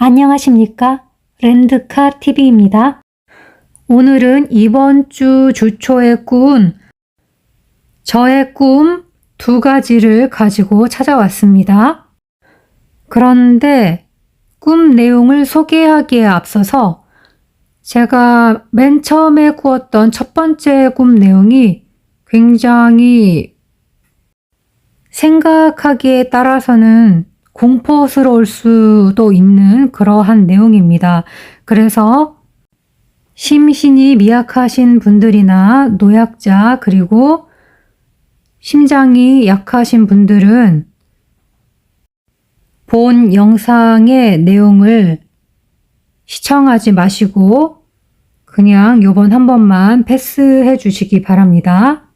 안녕하십니까? 랜드카 TV입니다. 오늘은 이번 주 주초의 꿈, 저의 꿈 두 가지를 가지고 찾아왔습니다. 그런데 꿈 내용을 소개하기에 앞서서 제가 맨 처음에 꾸었던 첫 번째 꿈 내용이 굉장히 생각하기에 따라서는 공포스러울 수도 있는 그러한 내용입니다. 그래서 심신이 미약하신 분들이나 노약자 그리고 심장이 약하신 분들은 본 영상의 내용을 시청하지 마시고 그냥 요번 한 번만 패스해 주시기 바랍니다.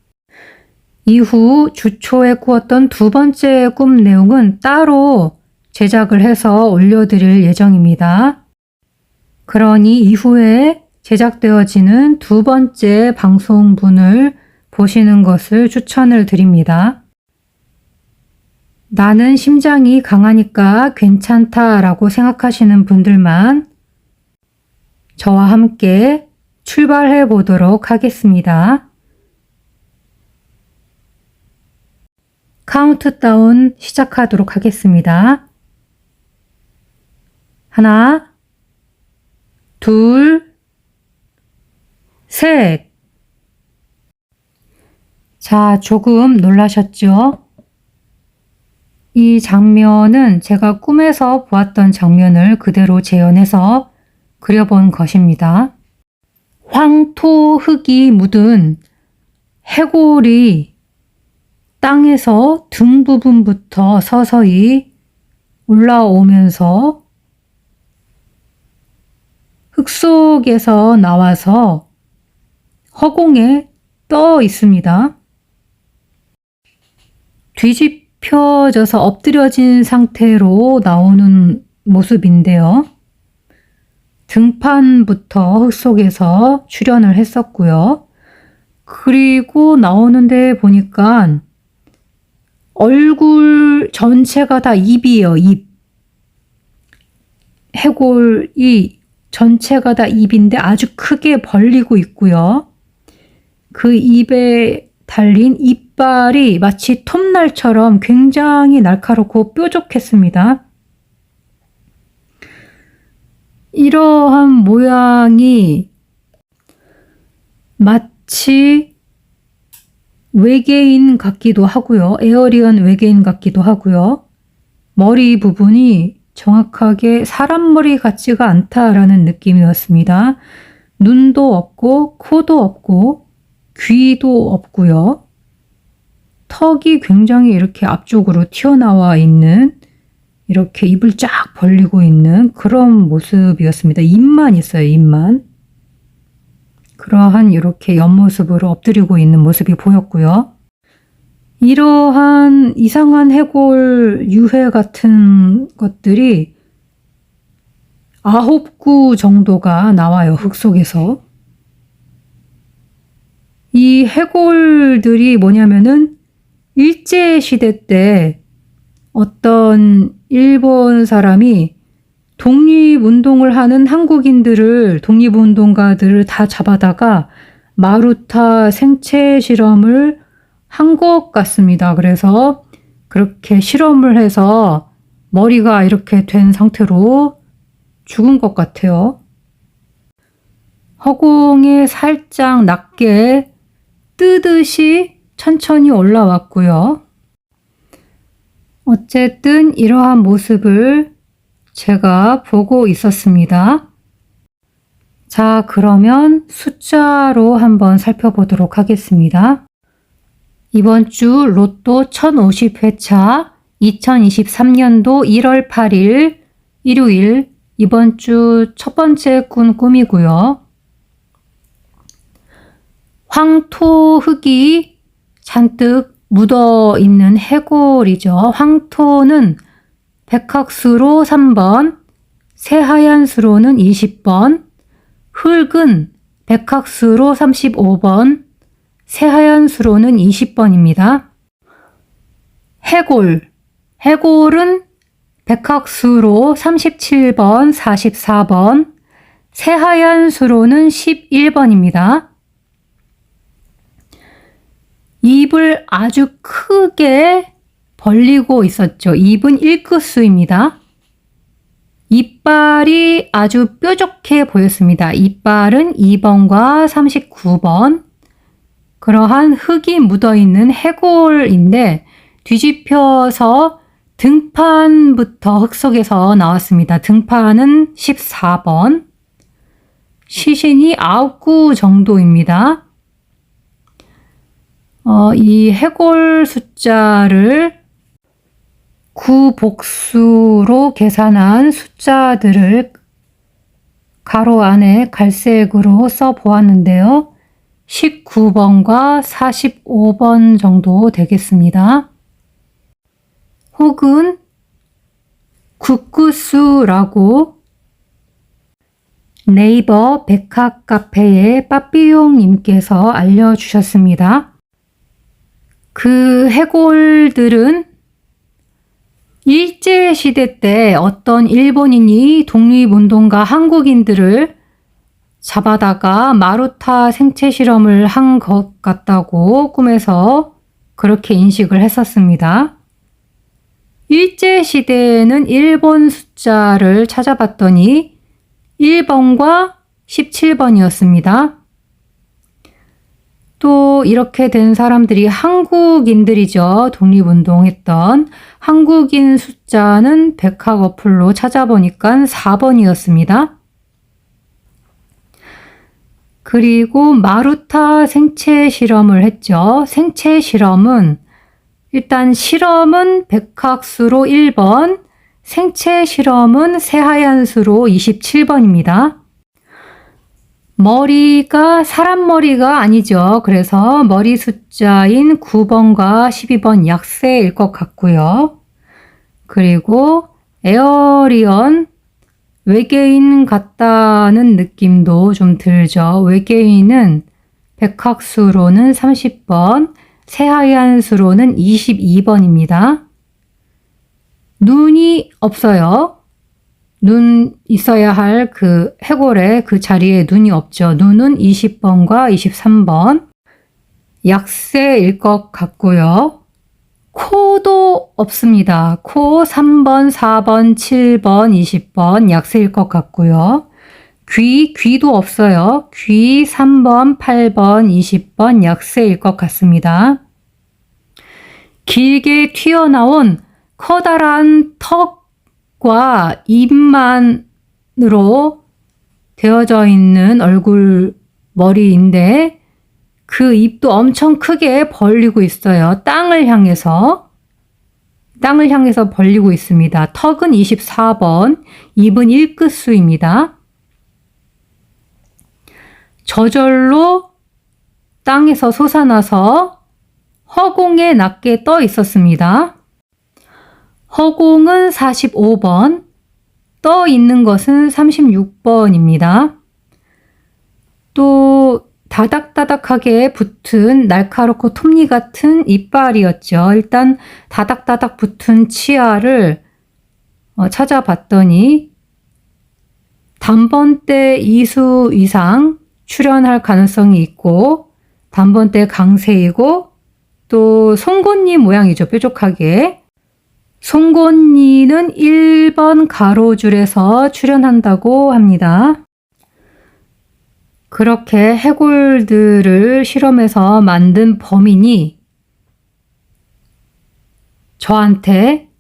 이후 주초에 꾸었던 두 번째 꿈 내용은 따로 제작을 해서 올려드릴 예정입니다. 그러니 이후에 제작되어지는 두 번째 방송분을 보시는 것을 추천을 드립니다. 나는 심장이 강하니까 괜찮다 라고 생각하시는 분들만 저와 함께 출발해 보도록 하겠습니다. 카운트다운 시작하도록 하겠습니다. 하나, 둘, 셋. 자, 조금 놀라셨죠? 이 장면은 제가 꿈에서 보았던 장면을 그대로 재현해서 그려본 것입니다. 황토 흙이 묻은 해골이 땅에서 등 부분부터 서서히 올라오면서 흙 속에서 나와서 허공에 떠 있습니다. 뒤집혀져서 엎드려진 상태로 나오는 모습인데요. 등판부터 흙 속에서 출연을 했었고요. 그리고 나오는데 보니까 얼굴 전체가 다 입이에요, 입. 해골이 전체가 다 입인데 아주 크게 벌리고 있고요. 그 입에 달린 이빨이 마치 톱날처럼 굉장히 날카롭고 뾰족했습니다. 이러한 모양이 마치 외계인 같기도 하고요. 에어리언 외계인 같기도 하고요. 머리 부분이 정확하게 사람 머리 같지가 않다라는 느낌이었습니다. 눈도 없고 코도 없고 귀도 없고요. 턱이 굉장히 이렇게 앞쪽으로 튀어나와 있는 이렇게 입을 쫙 벌리고 있는 그런 모습이었습니다. 입만 있어요, 입만. 그러한 이렇게 옆모습으로 엎드리고 있는 모습이 보였고요. 이러한 이상한 해골 유해 같은 것들이 아홉 구 정도가 나와요, 흙 속에서. 이 해골들이 뭐냐면은 일제 시대 때 어떤 일본 사람이 독립운동을 하는 한국인들을 독립운동가들을 다 잡아다가 마루타 생체 실험을 한 것 같습니다. 그래서 그렇게 실험을 해서 머리가 이렇게 된 상태로 죽은 것 같아요. 허공에 살짝 낮게 뜨듯이 천천히 올라왔고요. 어쨌든 이러한 모습을 제가 보고 있었습니다. 자, 그러면 숫자로 한번 살펴보도록 하겠습니다. 이번 주 로또 1050회차 2023년도 1월 8일 일요일 이번 주 첫 번째 꾼 꿈이고요. 황토 흙이 잔뜩 묻어 있는 해골이죠. 황토는 백학수로 3번, 새하얀 수로는 20번, 흙은 백학수로 35번, 새하얀 수로는 20번입니다. 해골, 해골은 백학수로 37번, 44번, 새하얀 수로는 11번입니다. 입을 아주 크게 벌리고 있었죠. 입은 1끝수입니다. 이빨이 아주 뾰족해 보였습니다. 이빨은 2번과 39번. 그러한 흙이 묻어 있는 해골인데 뒤집혀서 등판부터 흙 속에서 나왔습니다. 등판은 14번. 시신이 9구 정도입니다. 어, 이 해골 숫자를 구복수로 계산한 숫자들을 가로 안에 갈색으로 써 보았는데요. 19번과 45번 정도 되겠습니다. 혹은 국구수라고 네이버 백학 카페의 빠삐용님께서 알려주셨습니다. 그 해골들은 일제시대 때 어떤 일본인이 독립운동가 한국인들을 잡아다가 마루타 생체 실험을 한 것 같다고 꿈에서 그렇게 인식을 했었습니다. 일제시대에는 일본 숫자를 찾아봤더니 1번과 17번이었습니다. 또 이렇게 된 사람들이 한국인들이죠. 독립운동했던 한국인 숫자는 백학 어플로 찾아보니까 4번이었습니다. 그리고 마루타 생체 실험을 했죠. 생체 실험은 일단 실험은 백학수로 1번, 생체 실험은 새하얀 수로 27번입니다. 머리가 사람 머리가 아니죠. 그래서 머리 숫자인 9번과 12번 약세일 것 같고요. 그리고 에어리언 외계인 같다는 느낌도 좀 들죠. 외계인은 백학수로는 30번, 새하얀 수로는 22번입니다. 눈이 없어요. 눈 있어야 할 그 해골의 그 자리에 눈이 없죠. 눈은 20번과 23번. 약세일 것 같고요. 코도 없습니다. 코 3번, 4번, 7번, 20번 약세일 것 같고요. 귀, 귀도 없어요. 귀 3번, 8번, 20번 약세일 것 같습니다. 길게 튀어나온 커다란 턱 과 입만으로 되어져 있는 얼굴 머리인데 그 입도 엄청 크게 벌리고 있어요. 땅을 향해서. 땅을 향해서 벌리고 있습니다. 턱은 24번, 입은 1끝수입니다. 저절로 땅에서 솟아나서 허공에 낮게 떠 있었습니다. 허공은 45번, 떠 있는 것은 36번입니다. 또 다닥다닥하게 붙은 날카롭고 톱니 같은 이빨이었죠. 일단 다닥다닥 붙은 치아를 어, 찾아봤더니 단번대 이수 이상 출현할 가능성이 있고 단번대 강세이고 또 송곳니 모양이죠. 뾰족하게. 송곳니는 1번 가로줄에서 출현한다고 합니다. 그렇게 해골들을 실험해서 만든 범인이 저한테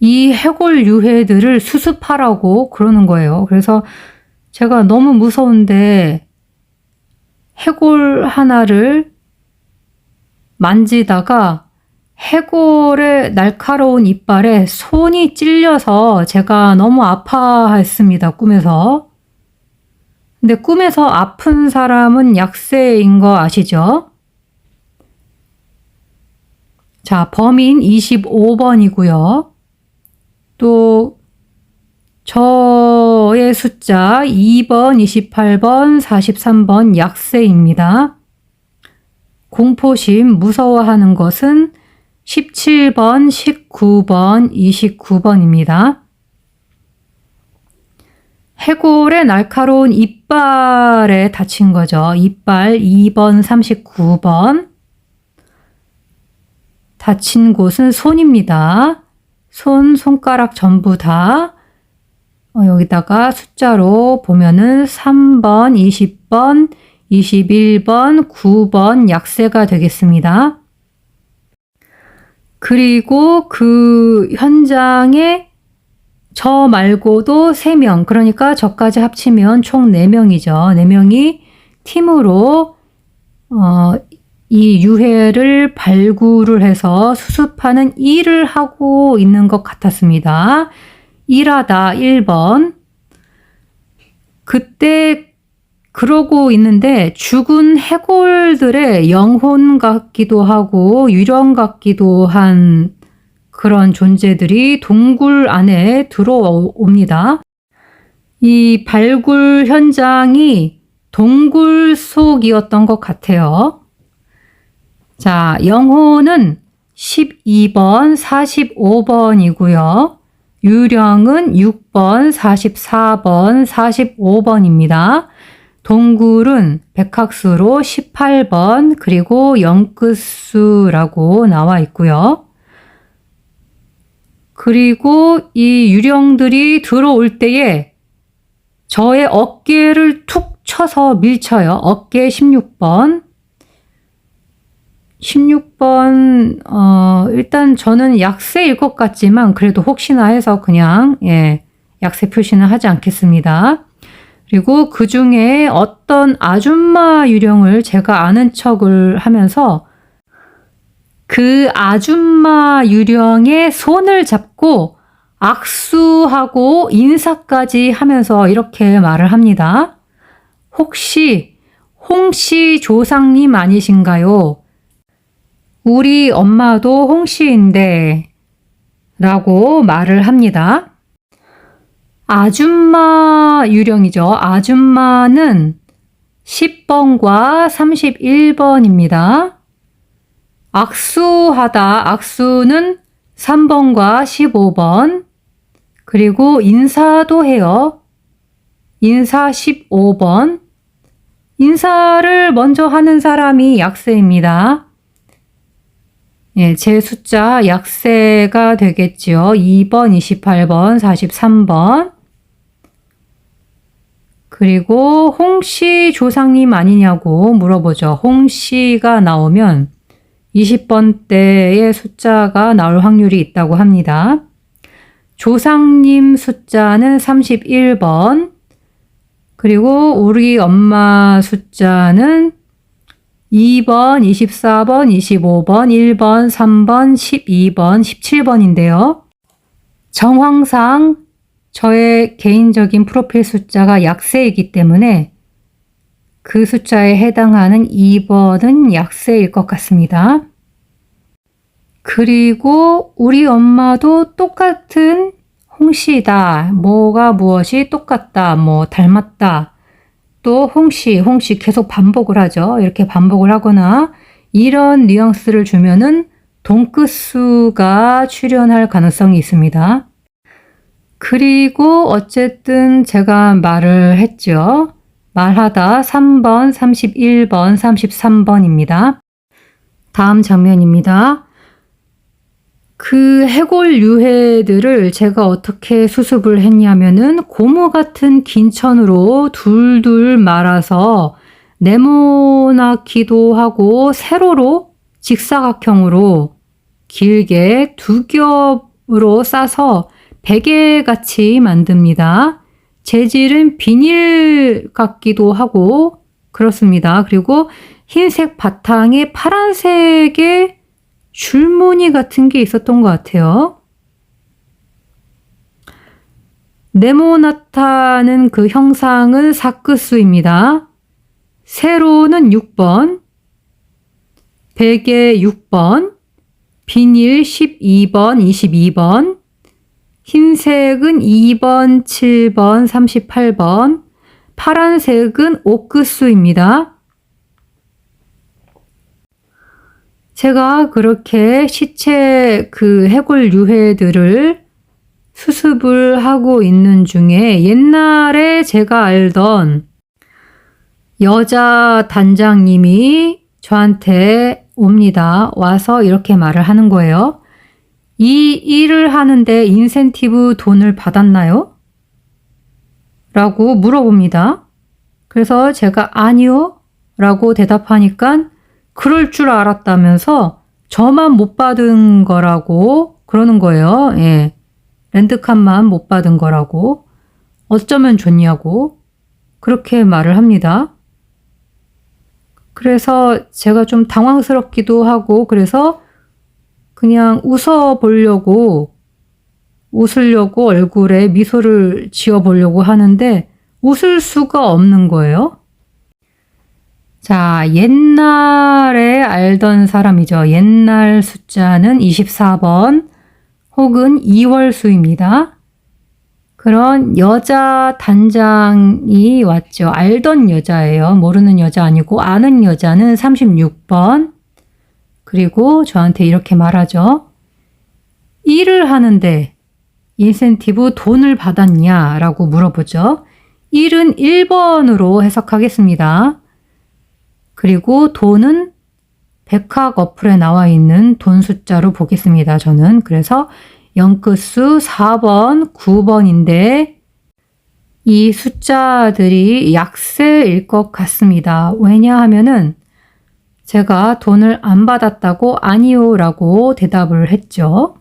이 해골 유해들을 수습하라고 그러는 거예요. 그래서 제가 너무 무서운데 해골 하나를 만지다가 해골의 날카로운 이빨에 손이 찔려서 제가 너무 아파했습니다, 꿈에서. 근데 꿈에서 아픈 사람은 약세인 거 아시죠? 자, 범인 25번이고요. 또 저의 숫자 2번, 28번, 43번 약세입니다. 공포심, 무서워하는 것은 17번, 19번, 29번입니다. 해골의 날카로운 이빨에 다친 거죠. 이빨 2번, 39번. 다친 곳은 손입니다. 손, 손가락 전부 다 어, 여기다가 숫자로 보면은 3번, 20번, 21번, 9번 약세가 되겠습니다. 그리고 그 현장에 저 말고도 3명, 그러니까 저까지 합치면 총 4명이죠. 4명이 팀으로 어, 이 유해를 발굴을 해서 수습하는 일을 하고 있는 것 같았습니다. 일하다 1번. 그때 그러고 있는데 죽은 해골들의 영혼 같기도 하고 유령 같기도 한 그런 존재들이 동굴 안에 들어옵니다. 이 발굴 현장이 동굴 속이었던 것 같아요. 자, 영혼은 12번, 45번이고요. 유령은 6번, 44번, 45번입니다. 동굴은 백학수로 18번, 그리고 영끝수라고 나와 있고요. 그리고 이 유령들이 들어올 때에 저의 어깨를 툭 쳐서 밀쳐요. 어깨 16번. 16번, 어, 일단 저는 약세일 것 같지만 그래도 혹시나 해서 그냥, 예, 약세 표시는 하지 않겠습니다. 그리고 그 중에 어떤 아줌마 유령을 제가 아는 척을 하면서 그 아줌마 유령의 손을 잡고 악수하고 인사까지 하면서 이렇게 말을 합니다. 혹시 홍씨 조상님 아니신가요? 우리 엄마도 홍씨인데 라고 말을 합니다. 아줌마 유령이죠. 아줌마는 10번과 31번입니다. 악수하다, 악수는 3번과 15번. 그리고 인사도 해요. 인사 15번. 인사를 먼저 하는 사람이 약세입니다. 예, 제 숫자 약세가 되겠지요. 2번, 28번, 43번. 그리고 홍씨 조상님 아니냐고 물어보죠. 홍씨가 나오면 20번대의 숫자가 나올 확률이 있다고 합니다. 조상님 숫자는 31번, 그리고 우리 엄마 숫자는 2번, 24번, 25번, 1번, 3번, 12번, 17번인데요. 정황상 저의 개인적인 프로필 숫자가 약세이기 때문에 그 숫자에 해당하는 2번은 약세일 것 같습니다. 그리고 우리 엄마도 똑같은 홍씨다. 뭐가 무엇이 똑같다. 뭐 닮았다. 또 홍씨, 홍씨 계속 반복을 하죠. 이렇게 반복을 하거나 이런 뉘앙스를 주면은 동끝수가 출연할 가능성이 있습니다. 그리고 어쨌든 제가 말을 했죠. 말하다 3번, 31번, 33번입니다. 다음 장면입니다. 그 해골 유해들을 제가 어떻게 수습을 했냐면은 고무 같은 긴 천으로 둘둘 말아서 네모나기도 하고 세로로 직사각형으로 길게 두 겹으로 싸서 베개 같이 만듭니다. 재질은 비닐 같기도 하고 그렇습니다. 그리고 흰색 바탕에 파란색의 줄무늬 같은 게 있었던 것 같아요. 네모나타는 그 형상은 사크스입니다. 세로는 6번, 베개 6번, 비닐 12번, 22번, 흰색은 2번, 7번, 38번, 파란색은 옥크수입니다. 제가 그렇게 시체 그 해골 유해들을 수습을 하고 있는 중에 옛날에 제가 알던 여자 단장님이 저한테 옵니다. 와서 이렇게 말을 하는 거예요. 이 일을 하는데 인센티브 돈을 받았나요? 라고 물어봅니다. 그래서 제가 아니요. 라고 대답하니까 그럴 줄 알았다면서 저만 못 받은 거라고 그러는 거예요. 예. 렌트카만 못 받은 거라고. 어쩌면 좋냐고. 그렇게 말을 합니다. 그래서 제가 좀 당황스럽기도 하고, 그래서 그냥 웃어 보려고, 웃으려고 얼굴에 미소를 지어 보려고 하는데, 웃을 수가 없는 거예요. 자, 옛날에 알던 사람이죠. 옛날 숫자는 24번 혹은 2월 수입니다. 그런 여자 단장이 왔죠. 알던 여자예요. 모르는 여자 아니고 아는 여자는 36번. 그리고 저한테 이렇게 말하죠. 일을 하는데 인센티브 돈을 받았냐 라고 물어보죠. 일은 1번으로 해석하겠습니다. 그리고 돈은 백학 어플에 나와 있는 돈 숫자로 보겠습니다. 저는 그래서 영끝수 4번, 9번인데 이 숫자들이 약세일 것 같습니다. 왜냐하면은 제가 돈을 안 받았다고 아니요 라고 대답을 했죠.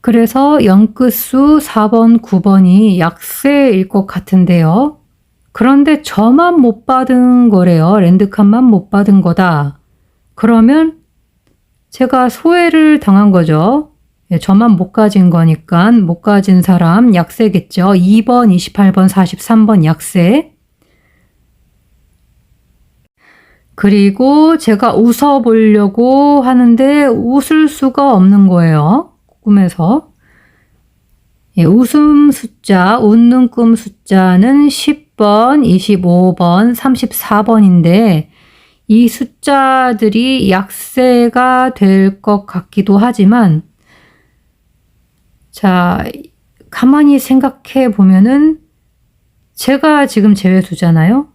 그래서 영끝수 4번, 9번이 약세일 것 같은데요. 그런데 저만 못 받은 거래요. 랜드칸만 못 받은 거다. 그러면 제가 소외를 당한 거죠. 예, 저만 못 가진 거니까 못 가진 사람 약세겠죠. 2번, 28번, 43번 약세. 그리고 제가 웃어보려고 하는데 웃을 수가 없는 거예요. 꿈에서. 예, 웃음 숫자, 웃는 꿈 숫자는 10번, 25번, 34번인데 이 숫자들이 약세가 될 것 같기도 하지만, 자, 가만히 생각해 보면은 제가 지금 제외수잖아요?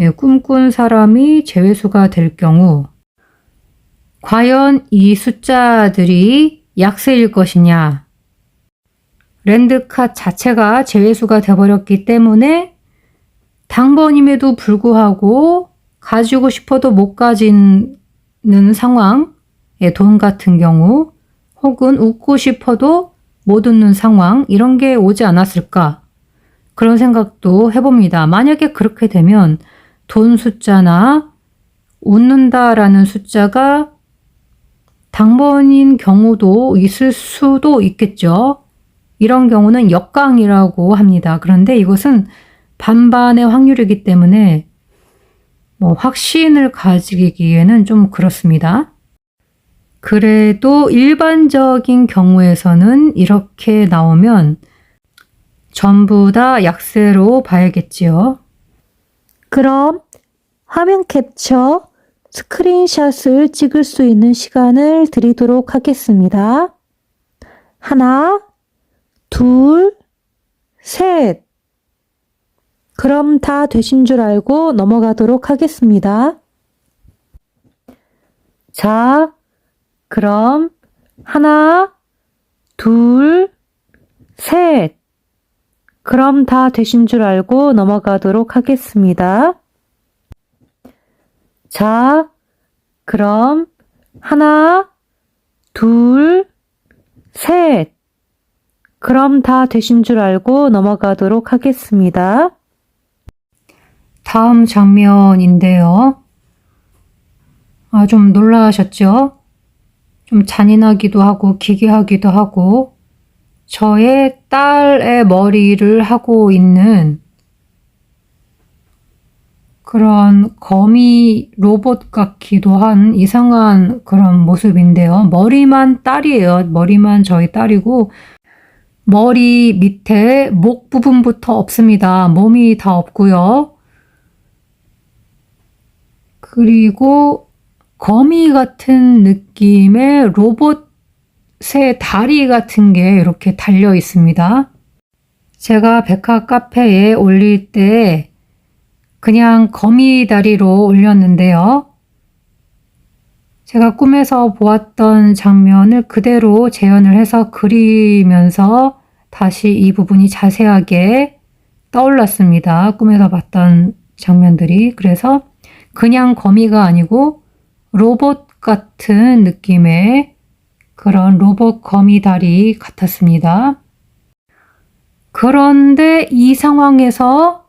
예, 꿈꾼 사람이 제외수가 될 경우, 과연 이 숫자들이 약세일 것이냐? 랜드카 자체가 제외수가 되어버렸기 때문에 당번임에도 불구하고 가지고 싶어도 못 가지는 상황, 예, 돈 같은 경우, 혹은 웃고 싶어도 못 웃는 상황, 이런 게 오지 않았을까? 그런 생각도 해봅니다. 만약에 그렇게 되면 돈 숫자나 웃는다라는 숫자가 당번인 경우도 있을 수도 있겠죠. 이런 경우는 역강이라고 합니다. 그런데 이것은 반반의 확률이기 때문에 뭐 확신을 가지기에는 좀 그렇습니다. 그래도 일반적인 경우에서는 이렇게 나오면 전부 다 약세로 봐야겠지요. 그럼 화면 캡처 스크린샷을 찍을 수 있는 시간을 드리도록 하겠습니다. 하나, 둘, 셋. 그럼 다 되신 줄 알고 넘어가도록 하겠습니다. 자, 그럼 하나, 둘, 셋. 그럼 다 되신 줄 알고 넘어가도록 하겠습니다. 자, 그럼 하나, 둘, 셋. 그럼 다 되신 줄 알고 넘어가도록 하겠습니다. 다음 장면인데요. 아, 좀 놀라셨죠? 좀 잔인하기도 하고 기괴하기도 하고 저의 딸의 머리를 하고 있는 그런 거미 로봇 같기도 한 이상한 그런 모습인데요. 머리만 딸이에요. 머리만 저희 딸이고 머리 밑에 목 부분부터 없습니다. 몸이 다 없고요. 그리고 거미 같은 느낌의 로봇 의 다리 같은 게 이렇게 달려 있습니다. 제가 백화 카페에 올릴 때 그냥 거미 다리로 올렸는데요. 제가 꿈에서 보았던 장면을 그대로 재현을 해서 그리면서 다시 이 부분이 자세하게 떠올랐습니다. 꿈에서 봤던 장면들이. 그래서 그냥 거미가 아니고 로봇 같은 느낌의 그런 로봇 거미 다리 같았습니다. 그런데 이 상황에서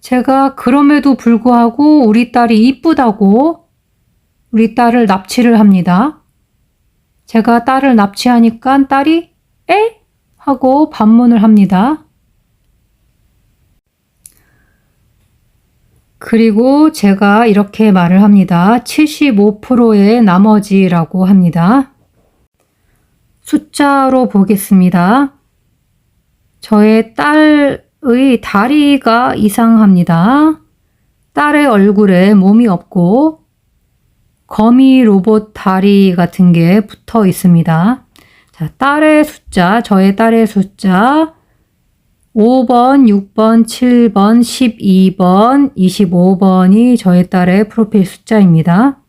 제가 그럼에도 불구하고 우리 딸이 이쁘다고 우리 딸을 납치를 합니다. 제가 딸을 납치하니까 딸이 에? 하고 반문을 합니다. 그리고 제가 이렇게 말을 합니다. 75%의 나머지라고 합니다. 숫자로 보겠습니다. 저의 딸의 다리가 이상합니다. 딸의 얼굴에 몸이 없고 거미 로봇 다리 같은 게 붙어 있습니다. 자, 딸의 숫자, 저의 딸의 숫자 5번, 6번, 7번, 12번, 25번이 저의 딸의 프로필 숫자입니다.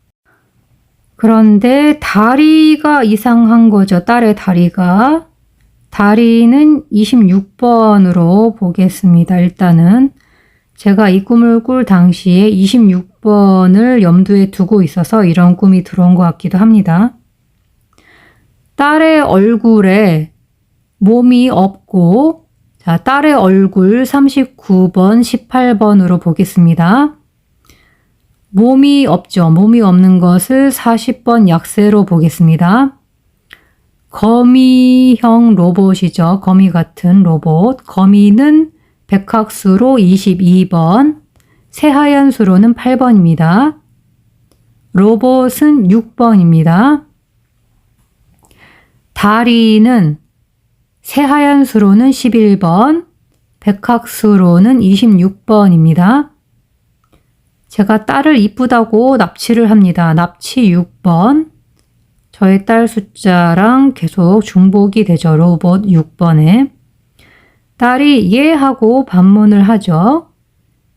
그런데 다리가 이상한 거죠. 딸의 다리가. 다리는 26번으로 보겠습니다. 일단은 제가 이 꿈을 꿀 당시에 26번을 염두에 두고 있어서 이런 꿈이 들어온 것 같기도 합니다. 딸의 얼굴에 몸이 없고 자, 딸의 얼굴 39번, 18번으로 보겠습니다. 몸이 없죠. 몸이 없는 것을 40번 약세로 보겠습니다. 거미형 로봇이죠. 거미 같은 로봇. 거미는 백학수로 22번, 새하얀 수로는 8번입니다. 로봇은 6번입니다. 다리는 새하얀 수로는 11번, 백학수로는 26번입니다. 제가 딸을 이쁘다고 납치를 합니다. 납치 6번. 저의 딸 숫자랑 계속 중복이 되죠. 로봇 6번에. 딸이 예 하고 반문을 하죠.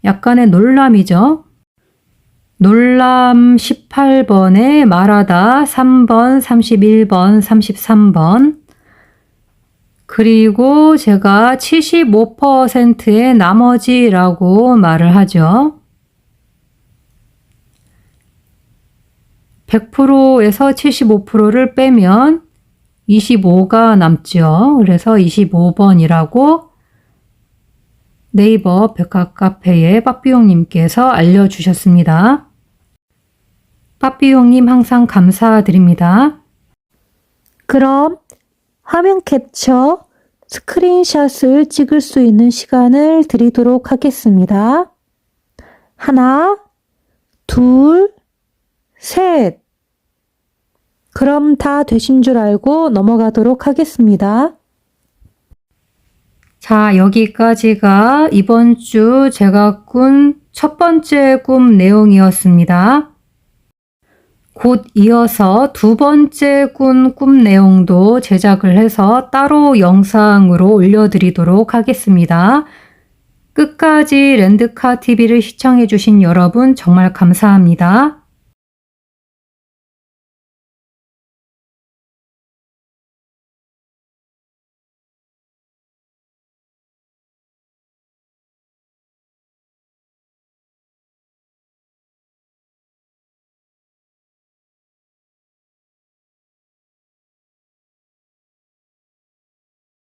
약간의 놀람이죠. 놀람 18번에 말하다 3번, 31번, 33번. 그리고 제가 75%의 나머지라고 말을 하죠. 100%에서 75%를 빼면 25가 남죠. 그래서 25번이라고 네이버 백화 카페의 빠삐용님께서 알려주셨습니다. 빠삐용님 항상 감사드립니다. 그럼 화면 캡처 스크린샷을 찍을 수 있는 시간을 드리도록 하겠습니다. 하나, 둘, 셋. 그럼 다 되신 줄 알고 넘어가도록 하겠습니다. 자, 여기까지가 이번 주 제가 꾼 첫 번째 꿈 내용이었습니다. 곧 이어서 두 번째 꾼 꿈 내용도 제작을 해서 따로 영상으로 올려드리도록 하겠습니다. 끝까지 랜드카 TV를 시청해주신 여러분 정말 감사합니다.